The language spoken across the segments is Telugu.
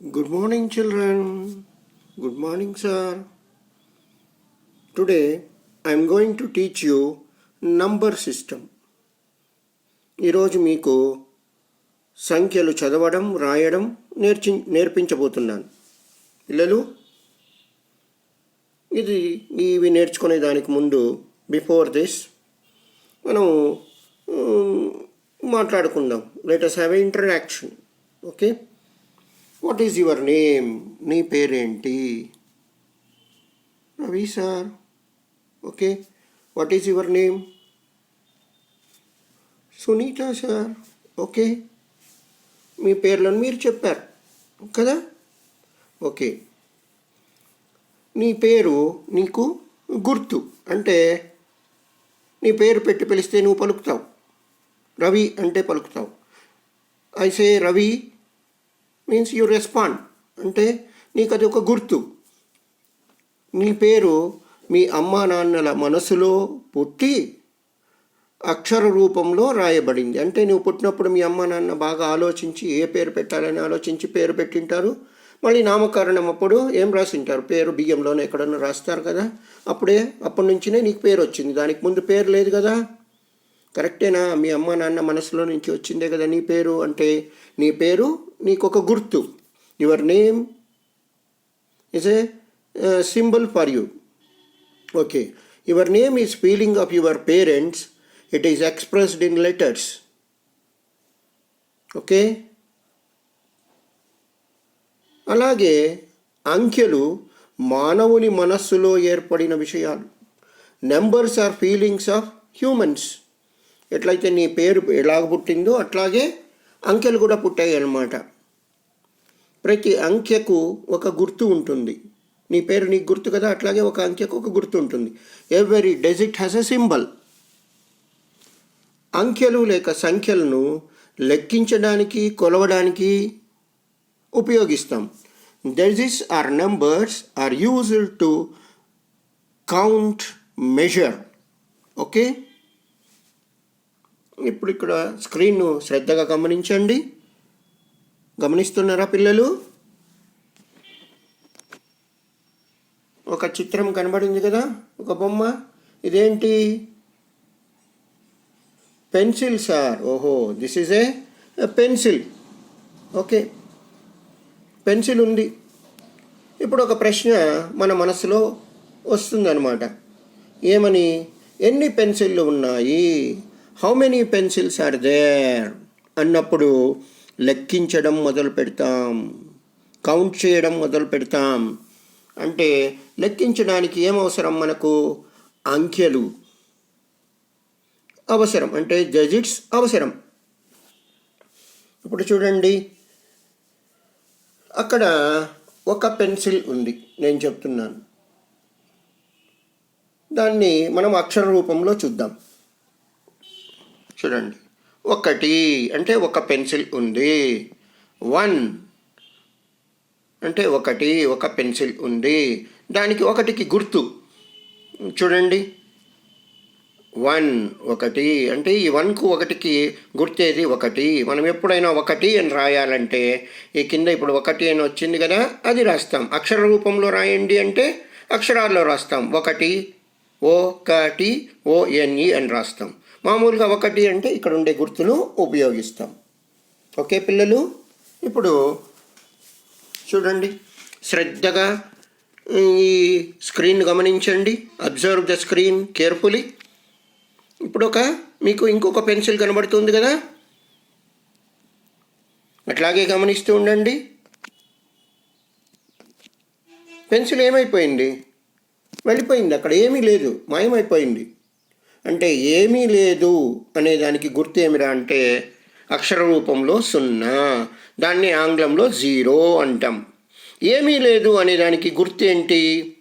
Good morning, children. Good morning, sir. Today, I am going to teach you number system ఈరోజు మీకు సంఖ్యలు చదవడం రాయడం నేర్చి నేర్పించబోతున్నాను పిల్లలు ఇది ఇవి నేర్చుకునే దానికి ముందు బిఫోర్ దిస్ మనం మాట్లాడుకుందాం let us have a interaction okay what is your name నీ పేరేంటి? Ravi sir. Okay. What is your name Sunitha sir. Okay. మీ పేర్లను మీరు చెప్పారు. కదా? ఓకే. నీ పేరు నీకు గుర్తు. అంటే నీ పేరు పెట్టి పిలిస్తే నువ్వు పలుకుతావు. రవి అంటే పలుకుతావు. I say Ravi means you respond అంటే నీకు అది ఒక గుర్తు. నీ పేరు మీ అమ్మా నాన్నల మనసులో పుట్టి అక్షర రూపంలో రాయబడింది. అంటే నువ్వు పుట్టినప్పుడు మీ అమ్మ నాన్న బాగా ఆలోచించి ఏ పేరు పెట్టాలని ఆలోచించి పేరు పెట్టింటారు. మళ్ళీ నామకరణం అప్పుడు ఏం రాసింటారు? పేరు బియ్యంలోనే ఎక్కడన్నా రాస్తారు కదా. అప్పుడే అప్పటి నుంచినే నీకు పేరు వచ్చింది. దానికి ముందు పేరు లేదు కదా. కరెక్టేనా? మీ అమ్మ నాన్న మనసులో నుంచి వచ్చిందే కదా నీ పేరు. అంటే నీ పేరు నీకు ఒక గుర్తు. Your name is a symbol for you. Okay. Your name is feeling of your parents. It is expressed in letters. Okay. అలాగే అంకెలు మానవుని మనస్సులో ఏర్పడిన విషయాలు. Numbers are feelings of humans ఎట్లయితే నీ పేరు ఎలాగ పుట్టిందో అట్లాగే అంకెలు కూడా పుట్టాయి అన్నమాట ప్రతి అంకెకు ఒక గుర్తు ఉంటుంది. నీ పేరు నీకు గుర్తు కదా? అట్లాగే ఒక అంకెకు ఒక గుర్తు ఉంటుంది. Every digit has a symbol అంకెలు లేక సంఖ్యలను లెక్కించడానికి కొలవడానికి ఉపయోగిస్తాం. Digits are numbers are used to count measure okay ఇప్పుడు ఇక్కడ స్క్రీన్ను శ్రద్ధగా గమనించండి. గమనిస్తున్నారా పిల్లలు? ఒక చిత్రం కనబడింది కదా ఒక బొమ్మ. ఇదేంటి? Pencil sir. ఓహో this is a pencil. Okay. Pencil ఉంది. ఇప్పుడు ఒక ప్రశ్న మన మనసులో వస్తుందన్నమాట. ఏమని? ఎన్ని పెన్సిళ్ళు ఉన్నాయి? How many pencils are there అన్నప్పుడు లెక్కించడం మొదలు పెడతాం కౌంట్ చేయడం మొదలు పెడతాం. అంటే లెక్కించడానికి ఏం అవసరం మనకు? అంకెలు అవసరం. అంటే జజిట్స్ అవసరం. ఇప్పుడు చూడండి. అక్కడ ఒక పెన్సిల్ ఉంది. నేను చెప్తున్నాను. దాన్ని మనం అక్షర రూపంలో చూద్దాం. చూడండి. ఒకటి అంటే ఒక పెన్సిల్ ఉంది. వన్ అంటే ఒకటి ఒక పెన్సిల్ ఉంది. దానికి ఒకటికి గుర్తు. చూడండి. వన్ ఒకటి అంటే ఈ వన్కు ఒకటికి గుర్తేది ఒకటి. మనం ఎప్పుడైనా ఒకటి అని రాయాలంటే ఈ కింద ఇప్పుడు ఒకటి అని వచ్చింది కదా అది రాస్తాం. అక్షర రూపంలో రాయండి అంటే అక్షరాల్లో రాస్తాం. ఒకటి ఒకటి ఓఎన్ఈ అని రాస్తాం. మామూలుగా ఒకటి అంటే ఇక్కడ ఉండే గుర్తును ఉపయోగిస్తాం. ఓకే పిల్లలు? ఇప్పుడు చూడండి. శ్రద్ధగా ఈ స్క్రీన్ గమనించండి. Observe the screen carefully. ఇప్పుడు ఒక మీకు ఇంకొక పెన్సిల్ కనబడుతుంది కదా? అట్లాగే గమనిస్తూ ఉండండి. పెన్సిల్ ఏమైపోయింది? వెళ్ళిపోయింది అక్కడ. ఏమీ లేదు. మాయమైపోయింది. అంటే ఏమీ లేదు అనే దానికి గుర్తు ఏమిరా అంటే అక్షర రూపంలో సున్నా దాన్ని ఆంగ్లంలో జీరో అంటాం. ఏమీ లేదు అనే దానికి గుర్తు ఏంటి?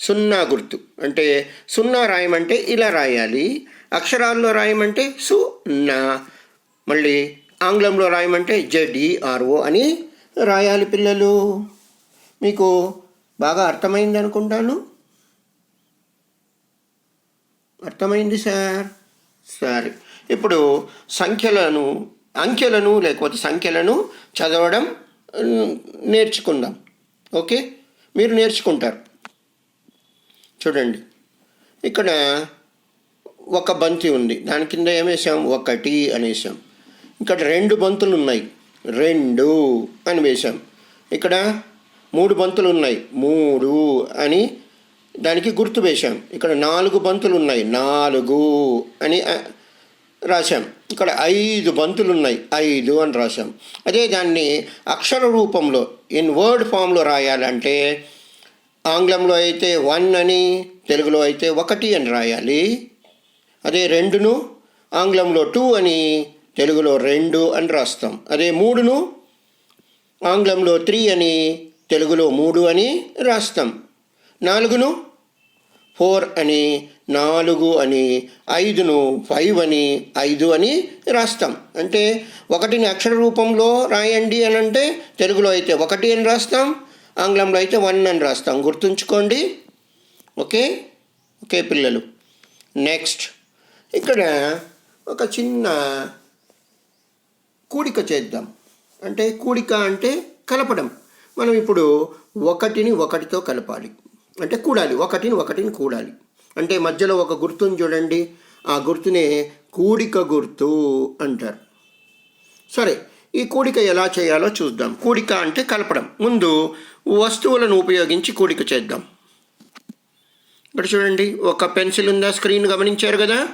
సున్నా గుర్తు. అంటే సున్నా రాయమంటే ఇలా రాయాలి. అక్షరాల్లో రాయమంటే సున్నా. మళ్ళీ ఆంగ్లంలో రాయమంటే జెడిఆర్ఓ అని రాయాలి పిల్లలు. మీకు బాగా అర్థమైంది అనుకుంటాను అర్థమైంది సార్? సరే. ఇప్పుడు సంఖ్యలను అంకెలను లేకపోతే సంఖ్యలను చదవడం నేర్చుకుందాం. ఓకే? మీరు నేర్చుకుంటారు. చూడండి. ఇక్కడ ఒక బంతి ఉంది. దాని కింద ఏమేసాం? ఒకటి అనేసాం. ఇక్కడ రెండు బంతులు ఉన్నాయి. రెండు అని వేసాం. ఇక్కడ మూడు బంతులు ఉన్నాయి. మూడు అని దానికి గుర్తు వేశాం. ఇక్కడ నాలుగు బంతులు ఉన్నాయి నాలుగు అని రాశాం. ఇక్కడ ఐదు బంతులు ఉన్నాయి ఐదు అని రాశాం. అదే దాన్ని అక్షర రూపంలో ఇన్ వర్డ్ ఫామ్లో రాయాలంటే ఆంగ్లంలో అయితే వన్ అని తెలుగులో అయితే ఒకటి అని రాయాలి. అదే రెండును ఆంగ్లంలో టూ అని తెలుగులో రెండు అని రాస్తాం. అదే మూడును ఆంగ్లంలో త్రీ అని తెలుగులో మూడు అని రాస్తాం. నాలుగును? ఫోర్ అని నాలుగు అని ఐదును ఫైవ్ అని ఐదు అని రాస్తాం. అంటే ఒకటిని అక్షర రూపంలో రాయండి అని అంటే తెలుగులో అయితే ఒకటి అని రాస్తాం ఆంగ్లంలో అయితే వన్ అని రాస్తాం. గుర్తుంచుకోండి. ఓకే? ఓకే పిల్లలు. నెక్స్ట్. ఇక్కడ ఒక చిన్న కూడిక చేద్దాం. అంటే కూడిక అంటే కలపడం. మనం ఇప్పుడు ఒకటిని ఒకటితో కలపాలి. అంటే కూడాలి ఒకటిని ఒకటిని కూడాలి. అంటే మధ్యలో ఒక గుర్తుని చూడండి. ఆ గుర్తునే కూడిక గుర్తు అంటారు. సరే ఈ కూడిక ఎలా చేయాలో చూద్దాం. కూడిక అంటే కలపడం. ముందు వస్తువులను ఉపయోగించి కూడిక చేద్దాం. ఇక్కడ చూడండి ఒక పెన్సిల్ ఉందా స్క్రీన్ గమనించారు కదా?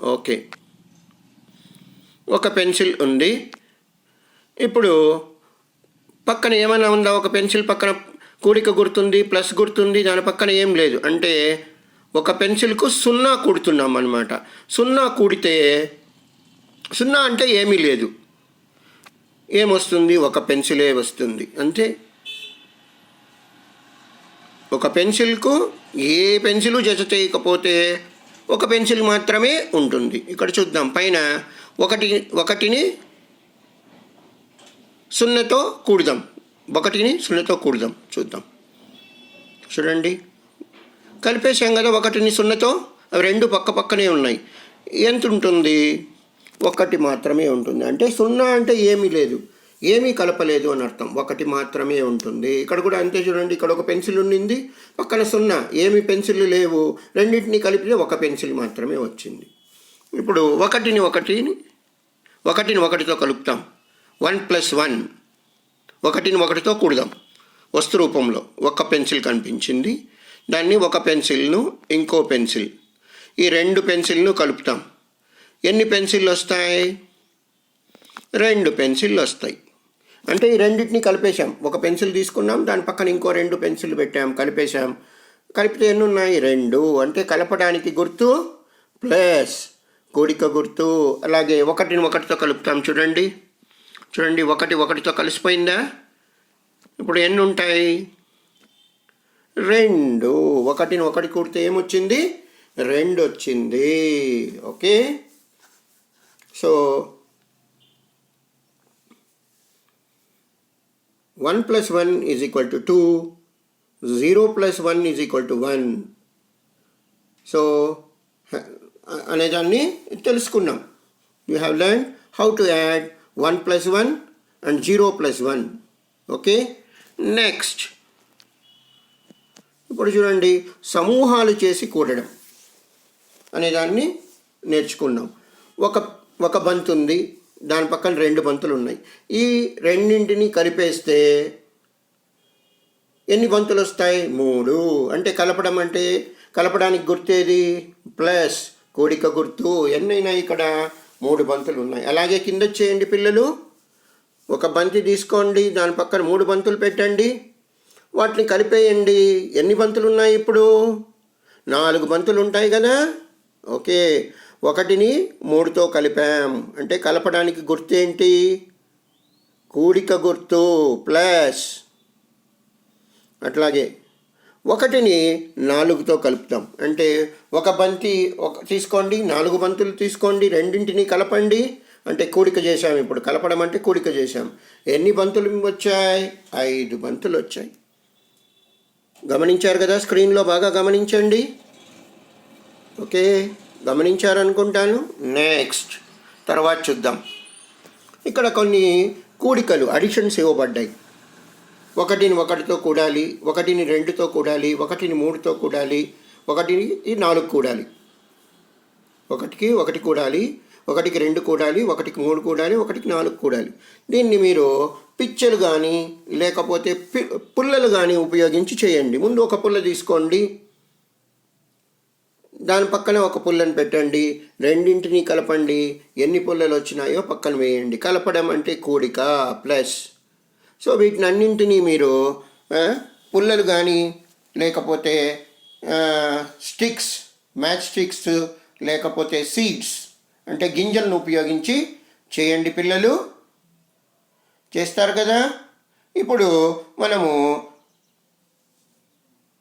ఓకే. ఒక పెన్సిల్ ఉంది. ఇప్పుడు పక్కన ఏమైనా ఉందా? ఒక పెన్సిల్ పక్కన కూడిక గుర్తుంది ప్లస్ గుర్తుంది దాని పక్కన ఏం లేదు. అంటే ఒక పెన్సిల్కు సున్నా కూడుతున్నాం అనమాట సున్నా కూడితే సున్నా అంటే ఏమీ లేదు. ఏమొస్తుంది? ఒక పెన్సిలే వస్తుంది. అంతే. ఒక పెన్సిల్కు ఏ పెన్సిల్ జత చేయకపోతే ఒక పెన్సిల్ మాత్రమే ఉంటుంది. ఇక్కడ చూద్దాం. పైన ఒకటి ఒకటిని సున్నతో కూడదాం. ఒకటిని సున్నతో కూడదాం చూద్దాం. చూడండి. కలిపేసాం కదా ఒకటిని సున్నతో అవి రెండు పక్క పక్కనే ఉన్నాయి. ఎంత ఉంటుంది ఒకటి మాత్రమే ఉంటుంది. అంటే సున్నా అంటే ఏమీ లేదు. ఏమీ కలపలేదు అని అర్థం. ఒకటి మాత్రమే ఉంటుంది. ఇక్కడ కూడా అంతే చూడండి. ఇక్కడ ఒక పెన్సిల్ ఉండింది పక్కన సున్నా. ఏమి పెన్సిల్ లేవు. రెండింటిని కలిపితే ఒక పెన్సిల్ మాత్రమే వచ్చింది. ఇప్పుడు ఒకటిని ఒకటిని ఒకటిని ఒకటితో కలుపుతాం. One plus one. ఒకటిని ఒకటితో కూడదాం. వస్తు రూపంలో ఒక పెన్సిల్ కనిపించింది. దాన్ని ఒక పెన్సిల్ను ఇంకో పెన్సిల్ ఈ రెండు పెన్సిల్ను కలుపుతాం. ఎన్ని పెన్సిల్లు వస్తాయి? రెండు పెన్సిల్లు వస్తాయి. అంటే ఈ రెండింటిని కలిపేశాం. ఒక పెన్సిల్ తీసుకున్నాం దాని పక్కన ఇంకో రెండు పెన్సిల్ పెట్టాం కలిపేశాం. కలిపితే ఎన్ని ఉన్నాయి రెండు. అంటే కలపడానికి గుర్తు ప్లస్ కూడిక గుర్తు. అలాగే ఒకటిని ఒకటితో కలుపుతాం చూడండి. చూడండి ఒకటి ఒకటితో కలిసిపోయిందా? ఇప్పుడు ఎన్ని ఉంటాయి? రెండు. ఒకటిని ఒకటి కూడితే ఏమొచ్చింది? రెండు వచ్చింది. Okay? So one plus one is equal to two. Zero plus one is equal to one. So అనేదాన్ని తెలుసుకున్నాం. You have learn how to add one plus one and zero plus one okay next ఇప్పుడు చూడండి సమూహాలు చేసి కూడడం అనేదాన్ని నేర్చుకున్నాం. ఒక ఒక బంతు ఉంది దాని పక్కన రెండు బంతులు ఉన్నాయి. ఈ రెండింటిని కలిపేస్తే ఎన్ని బంతులు వస్తాయి? మూడు. అంటే కలపడం అంటే కలపడానికి గుర్తేది ప్లస్ కూడిక గుర్తు. ఎన్నైనా ఇక్కడ మూడు బంతులు ఉన్నాయి. అలాగే కింద చేయండి పిల్లలు. ఒక బంతి తీసుకోండి. దాని పక్కన మూడు బంతులు పెట్టండి. వాటిని కలిపేయండి. ఎన్ని బంతులు ఉన్నాయి ఇప్పుడు? నాలుగు బంతులు ఉంటాయి కదా? ఓకే. ఒకటిని మూడుతో కలిపాం. అంటే కలపడానికి గుర్తు ఏంటి? కూడిక గుర్తు ప్లస్. అట్లాగే ఒకటిని నాలుగుతో కలుపుతాం. అంటే ఒక బంతి ఒక తీసుకోండి నాలుగు బంతులు తీసుకోండి రెండింటిని కలపండి. అంటే కూడిక చేశాం ఇప్పుడు. కలపడం అంటే కూడిక చేశాం. ఎన్ని బంతులు వచ్చాయి? ఐదు బంతులు వచ్చాయి. గమనించారు కదా? స్క్రీన్లో బాగా గమనించండి. ఓకే గమనించారనుకుంటాను. నెక్స్ట్ తర్వాత చూద్దాం. ఇక్కడ కొన్ని కూడికలు అడిషన్స్ ఇవ్వబడ్డాయి. ఒకటిని ఒకటితో కూడాలి ఒకటిని రెండుతో కూడాలి ఒకటిని మూడుతో కూడాలి ఒకటిని నాలుగు కూడాలి. ఒకటికి ఒకటి కూడాలి ఒకటికి రెండు కూడాలి ఒకటికి మూడు కూడాలి ఒకటికి నాలుగు కూడాలి. దీన్ని మీరు పిచ్చలు కానీ లేకపోతే పి పుల్లలు కానీ ఉపయోగించి చేయండి. ముందు ఒక పుల్ల తీసుకోండి. దాని పక్కన ఒక పుల్లని పెట్టండి. రెండింటిని కలపండి. ఎన్ని పుల్లలు వచ్చినాయో పక్కన వేయండి. కలపడం అంటే కూడిక ప్లస్. సో వీటిని అన్నింటినీ మీరు పుల్లలు కానీ లేకపోతే స్టిక్స్ మ్యాచ్ స్టిక్స్ లేకపోతే సీడ్స్ అంటే గింజలను ఉపయోగించి చేయండి పిల్లలు. చేస్తారు కదా? ఇప్పుడు మనము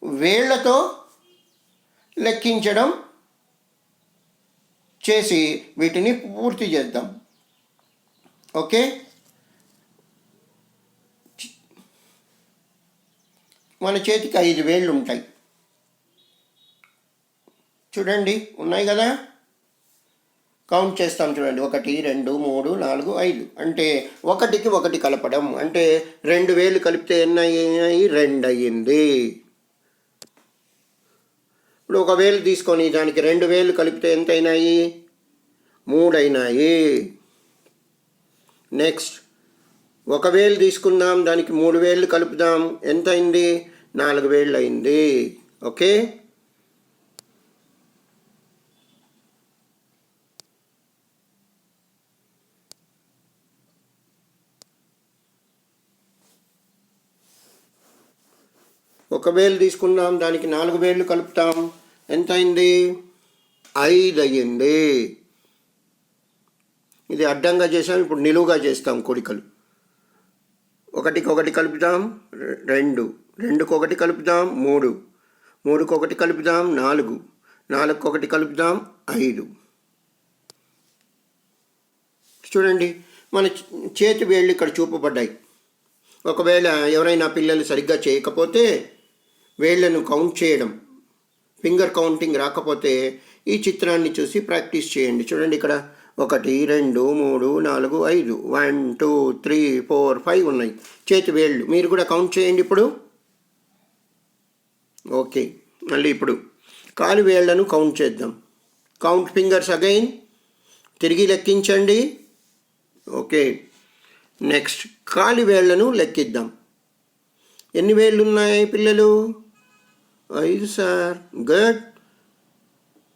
వేళ్ళతో లెక్కించడం చేసి వీటిని పూర్తి చేద్దాం. ఓకే? మన చేతికి ఐదు వేళ్ళు ఉంటాయి చూడండి ఉన్నాయి కదా? కౌంట్ చేస్తాం చూడండి. ఒకటి రెండు మూడు నాలుగు ఐదు. అంటే ఒకటికి ఒకటి కలపడం. అంటే రెండు వేలు కలిపితే ఎన్ని అయ్యాయి రెండు అయ్యింది ఇప్పుడు ఒక వేలు తీసుకొని దానికి రెండు వేలు కలిపితే ఎంత అయినాయి మూడు అయినాయి నెక్స్ట్ ఒక వేలు తీసుకుందాం దానికి మూడు వేలు కలుపుదాం. ఎంత అయింది నాలుగు వేలు అయింది ఓకే? ఒక వేలు తీసుకుందాం దానికి నాలుగు వేలు కలుపుతాం. ఎంత అయింది ఐదు అయ్యింది ఇది అడ్డంగా చేసాం ఇప్పుడు నిలువుగా చేస్తాం కొడికలు. ఒకటికి ఒకటి కలుపుదాం రెండు. రెండుకొకటి కలుపుదాం మూడు. మూడుకొకటి కలుపుదాం నాలుగు. నాలుగుకొకటి కలుపుదాం ఐదు. చూడండి మన చేతి వేళ్ళు ఇక్కడ చూపబడ్డాయి. ఒకవేళ ఎవరైనా పిల్లలు సరిగ్గా చేయకపోతే వేళ్ళను కౌంట్ చేయడం ఫింగర్ కౌంటింగ్ రాకపోతే ఈ చిత్రాన్ని చూసి ప్రాక్టీస్ చేయండి. చూడండి ఇక్కడ ఒకటి రెండు మూడు నాలుగు ఐదు. One two three four five ఉన్నాయి. చేతి వేళ్ళు. మీరు కూడా కౌంట్ చేయండి ఇప్పుడు. ఓకే. మళ్ళీ ఇప్పుడు. కాలు వేళ్ళను కౌంట్ చేద్దాం. Count fingers again. తిరిగి లెక్కించండి. ఓకే. నెక్స్ట్ కాలి వేళ్ళను లెక్కిద్దాం. ఎన్ని వేళ్ళు ఉన్నాయి పిల్లలు? ఐదు సార్. గుడ్.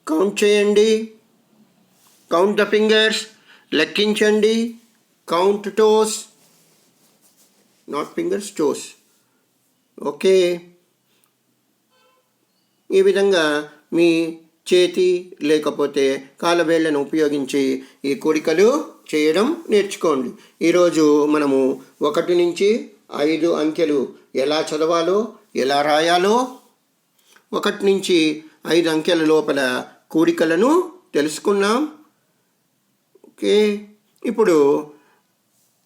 కౌంట్ చేయండి. కౌంట్ ద ఫింగర్స్ లెక్కించండి count toes not fingers toes okay ఈ విధంగా మీ చేతి లేకపోతే కాలవేళ్ళను ఉపయోగించి ఈ కోరికలు చేయడం నేర్చుకోండి. ఈరోజు మనము ఒకటి నుంచి ఐదు అంకెలు ఎలా చదవాలో ఎలా రాయాలో ఒకటి నుంచి ఐదు అంకెల లోపల కూడికలను తెలుసుకున్నాం. ఓకే. ఇప్పుడు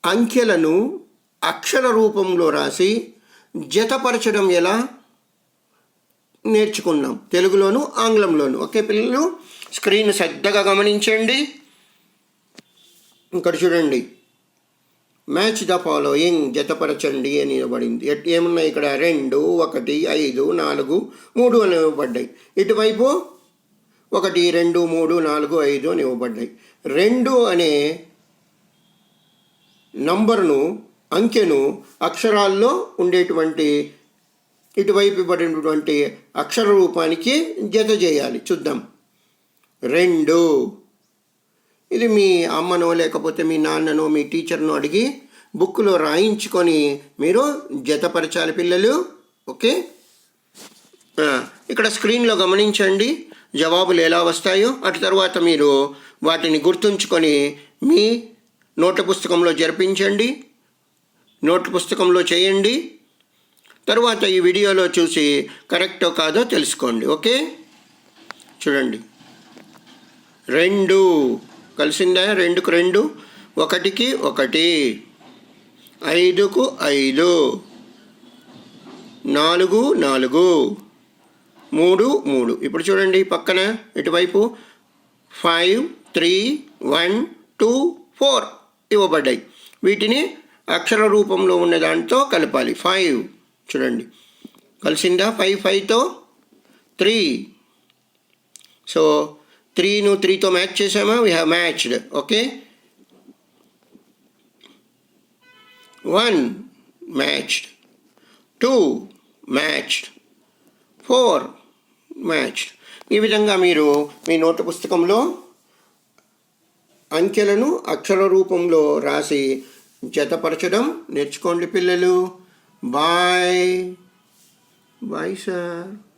అంకెలను అక్షర రూపంలో రాసి జతపరచడం ఎలా? నేర్చుకున్నాం. తెలుగులోను ఆంగ్లంలోను. ఓకే పిల్లలు? స్క్రీన్ శ్రద్ధగా గమనించండి. ఇక్కడ చూడండి. మ్యాచ్ ద ఫాలోయింగ్ జతపరచండి అని ఇవ్వబడింది. ఏమున్నాయి ఇక్కడ? రెండు ఒకటి ఐదు నాలుగు మూడు అని ఇవ్వబడ్డాయి. ఇటువైపు ఒకటి రెండు మూడు నాలుగు ఐదు అని ఇవ్వబడ్డాయి. రెండు అనే నంబర్ను అంకెను అక్షరాల్లో ఉండేటువంటి ఇటువైపు ఇవ్వబడినటువంటి అక్షర రూపానికి జత చేయాలి. చూద్దాం. రెండు. ఇది మీ అమ్మనో లేకపోతే మీ నాన్ననో మీ టీచర్నో అడిగి బుక్లో రాయించుకొని మీరు జతపరచాలి పిల్లలు. ఓకే? ఇక్కడ స్క్రీన్లో గమనించండి. జవాబులు ఎలా వస్తాయో అటు తర్వాత మీరు వాటిని గుర్తుంచుకొని మీ నోటు పుస్తకంలో జరిపించండి నోటు పుస్తకంలో చేయండి. తర్వాత ఈ వీడియోలో చూసి కరెక్టో కాదో తెలుసుకోండి ఓకే? చూడండి. రెండు. కలిసిందా? రెండుకు రెండు. ఒకటికి ఒకటి. ఐదుకు ఐదు. నాలుగు నాలుగు. మూడు మూడు. ఇప్పుడు చూడండి పక్కన ఇటువైపు five three one two four ఇవ్వబడ్డాయి. వీటిని అక్షర రూపంలో ఉన్న దాంతో కలపాలి. ఫైవ్. చూడండి. కలిసిందా? ఫైవ్ ఫైవ్తో? త్రీ. సో త్రీను త్రీతో మ్యాచ్ చేసామా we have matched okay. One. Matched. Two. Matched. Four matched ఈ విధంగా మీరు మీ నోట్ పుస్తకంలో అంకెలను అక్షర రూపంలో రాసి జతపరచడం నేర్చుకోండి పిల్లలు. బాయ్. Bye sir.